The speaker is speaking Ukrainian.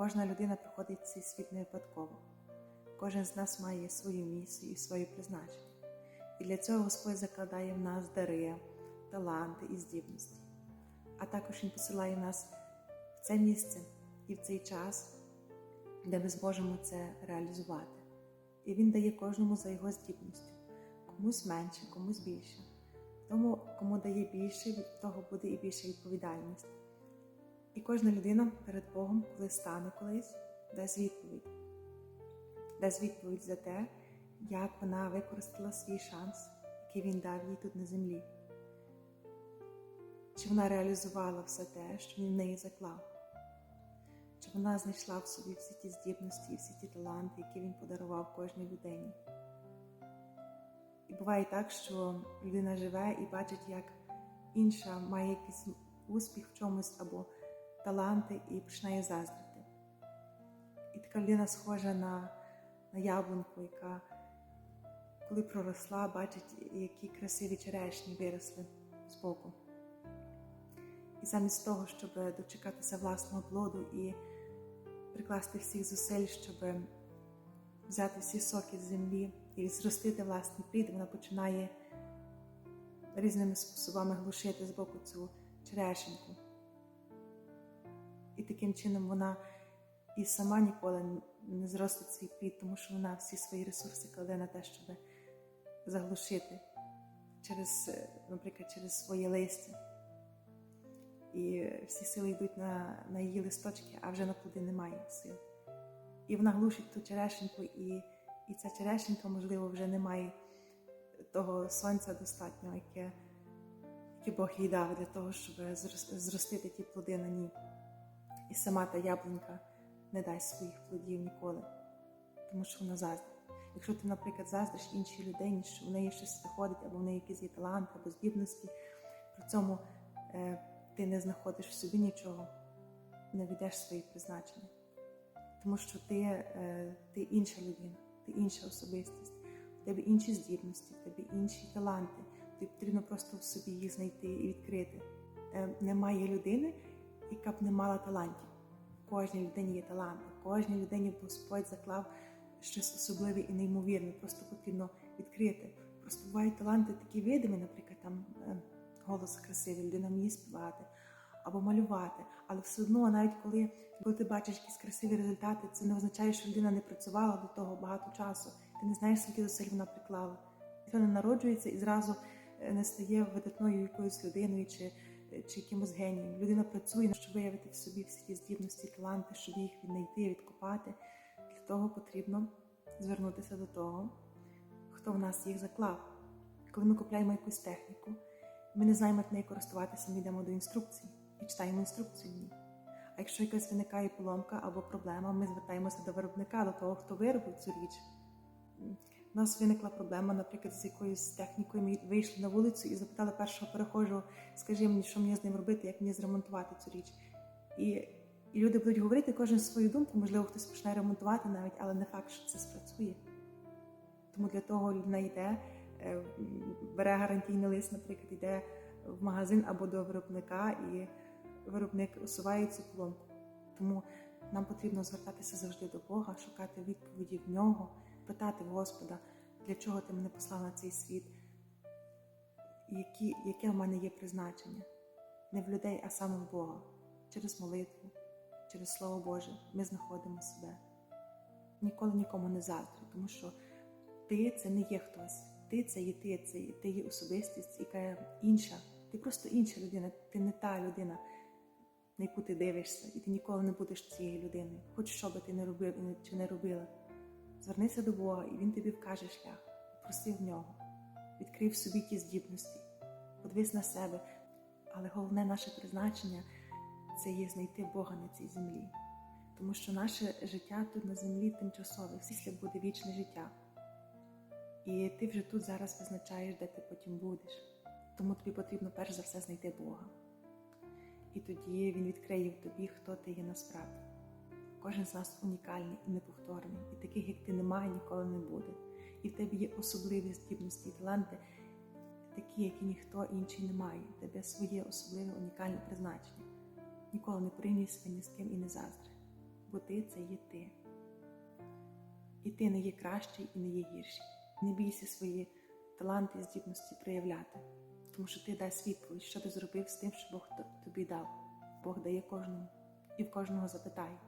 Кожна людина приходить в цей світ не випадково. Кожен з нас має свою місію і своє призначення. І для цього Господь закладає в нас дари, таланти і здібності. А також Він посилає нас в це місце і в цей час, де ми зможемо це реалізувати. І Він дає кожному за його здібністю, комусь менше, комусь більше. Тому, кому дає більше, від того буде і більша відповідальність. І кожна людина перед Богом, коли стане колись, дасть відповідь. Дасть відповідь за те, як вона використала свій шанс, який він дав їй тут на землі. Чи вона реалізувала все те, що він в неї заклав? Чи вона знайшла в собі всі ті здібності всі ті таланти, які він подарував кожній людині? І буває так, що людина живе і бачить, як інша має якийсь успіх в чомусь або таланти і починає заздрити. І така людина схожа на, на яблунку, яка, коли проросла, бачить, які красиві черешні виросли збоку. І замість того, щоб дочекатися власного плоду і прикласти всіх зусиль, щоб взяти всі соки з землі і зростити власний плід, вона починає різними способами глушити з боку цю черешеньку. І таким чином вона і сама ніколи не зростить свій плід, тому що вона всі свої ресурси кладе на те, щоб заглушити через, наприклад, через своє листя. І всі сили йдуть на на її листочки, а вже на плоди немає сил. І вона глушить ту черешеньку, і і ця черешенька, можливо, вже не має того сонця достатньо, яке, яке Бог їй дав для того, щоб зростити ті плоди на ній. І сама та яблунька не дасть своїх плодів ніколи, тому що вона заздрить. Якщо ти, наприклад, заздриш іншій людині, що в неї щось виходить, або в неї якісь є таланти або здібності, при цьому е, ти не знаходиш в собі нічого, не ведеш своє призначення. Тому що ти, е, ти інша людина, ти інша особистість, в тебе інші здібності, в тебе інші таланти. Тобі потрібно просто в собі їх знайти і відкрити. Е, немає людини, яка б не мала талантів. Кожній людині є таланти, кожній людині Господь заклав щось особливе і неймовірне. Просто потрібно відкрити. Просто бувають таланти такі видимі, наприклад, там е, голос красивий, людина вміє співати або малювати. Але все одно, навіть коли, коли ти бачиш якісь красиві результати, це не означає, що людина не працювала до того багато часу. Ти не знаєш, скільки зусиль вона приклала. Не народжується і зразу е, не стає видатною якоюсь людиною чи чи якимось генієм. Людина працює, щоб виявити в собі всі ті здібності, таланти, щоб їх віднайти, відкопати. Для того потрібно звернутися до того, хто в нас їх заклав. Коли ми купляємо якусь техніку, ми не знаємо, як нею користуватися, ми йдемо до інструкції і читаємо інструкцію в ній. А якщо якась виникає поломка або проблема, ми звертаємося до виробника, до того, хто виробив цю річ. У нас виникла проблема, наприклад, з якоюсь технікою. Ми вийшли на вулицю і запитали першого перехожого, скажи мені, що мені з ним робити, як мені зремонтувати цю річ. І і люди будуть говорити кожен свою думку, можливо, хтось почне ремонтувати навіть, але не факт, що це спрацює. Тому для того людина йде, е, бере гарантійний лист, наприклад, йде в магазин або до виробника, і виробник усуває цю поломку. Тому нам потрібно звертатися завжди до Бога, шукати відповіді в нього питати Господа, для чого ти мене послав на цей світ, які, яке в мене є призначення. Не в людей, а саме в Бога. Через молитву, через Слово Боже ми знаходимо себе. Ніколи нікому не заздрю, тому що ти це не є хтось. Ти це є ти, це є, ти є особистість, яка інша. Ти просто інша людина, ти не та людина, на яку ти дивишся, і ти ніколи не будеш цією людиною. Хоч що би ти не робив чи не робила. Звернися до Бога, і Він тобі вкаже шлях, проси в нього, відкрий в собі ті здібності, подивись на себе. Але головне наше призначення це є знайти Бога на цій землі. Тому що наше життя тут на землі тимчасове, після буде вічне життя. І ти вже тут зараз визначаєш, де ти потім будеш. Тому тобі потрібно перш за все знайти Бога. І тоді Він відкриє в тобі, хто ти є насправді. Кожен з нас унікальний і неповторний, і таких, як ти немає, ніколи не буде. І в тебе є особливі здібності і таланти, такі, які ніхто інший не має. В тебе своє особливе унікальне призначення. Ніколи не порівнюй себе ні з ким і не заздри. бо ти це є ти. І ти не є кращий і не є гірший. Не бійся свої таланти і здібності проявляти, тому що ти дасть відповідь, що ти зробив з тим, що Бог тобі дав. Бог дає кожному і в кожного запитає.